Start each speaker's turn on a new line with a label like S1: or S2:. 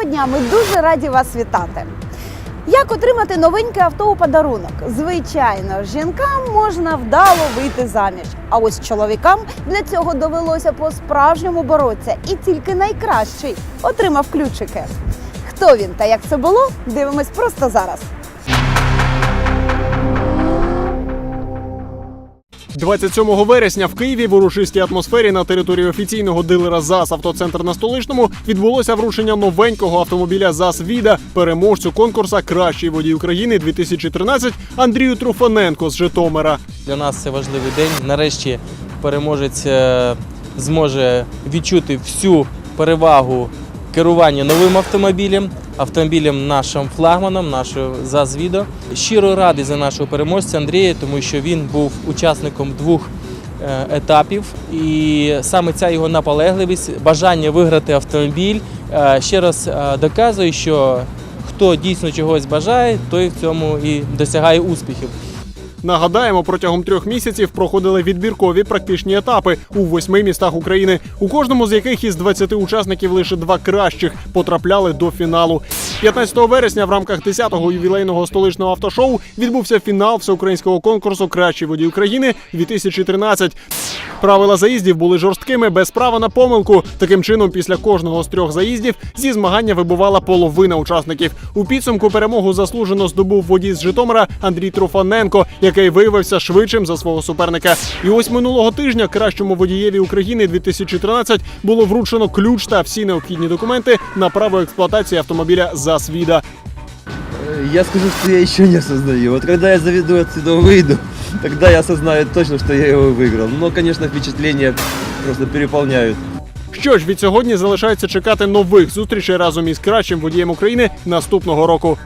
S1: Доброго дня! Ми дуже раді вас вітати. Як отримати новеньке авто у подарунок? Звичайно, жінкам можна вдало вийти заміж. А ось чоловікам для цього довелося по-справжньому боротися. І тільки найкращий отримав ключики. Хто він та як це було? Дивимось просто зараз.
S2: 27 вересня в Києві в урочистій атмосфері на території офіційного дилера ЗАЗ автоцентр на столичному відбулося вручення новенького автомобіля ЗАЗ Віда переможцю конкурса Кращий водій України 2013 Андрію Труфаненко з Житомира.
S3: Для нас це важливий день. Нарешті переможець е, зможе відчути всю перевагу керування новим автомобілем, автомобілем нашим флагманом, нашого ЗАЗ-Відо. Щиро радий за нашого переможця Андрія, тому що він був учасником двох е, етапів, і саме ця його наполегливість, бажання виграти автомобіль е, ще раз е, доказує, що хто дійсно чогось бажає, той в цьому і досягає успіхів.
S2: Нагадаємо, протягом трьох місяців проходили відбіркові практичні етапи у восьми містах України, у кожному з яких із 20 учасників лише два кращих потрапляли до фіналу. 15 вересня в рамках 10-го ювілейного столичного автошоу відбувся фінал всеукраїнського конкурсу Кращий водій України 2013. Правила заїздів були жорсткими без права на помилку. Таким чином, після кожного з трьох заїздів зі змагання вибувала половина учасників. У підсумку перемогу заслужено здобув водій з Житомира Андрій Труфаненко, який виявився швидшим за свого суперника. І ось минулого тижня кращому водієві України 2013 було вручено ключ та всі необхідні документи на право експлуатації автомобіля ЗАЗ «Віда».
S4: Э, Я скажу, что я еще не осознаю. Вот когда я заведу отсюда, выйду, тогда я осознаю точно, что я его выиграл. Но, конечно, впечатления просто переполняют.
S2: Що ж, від сьогодні залишається чекати нових зустрічей разом із кращим водієм України наступного року.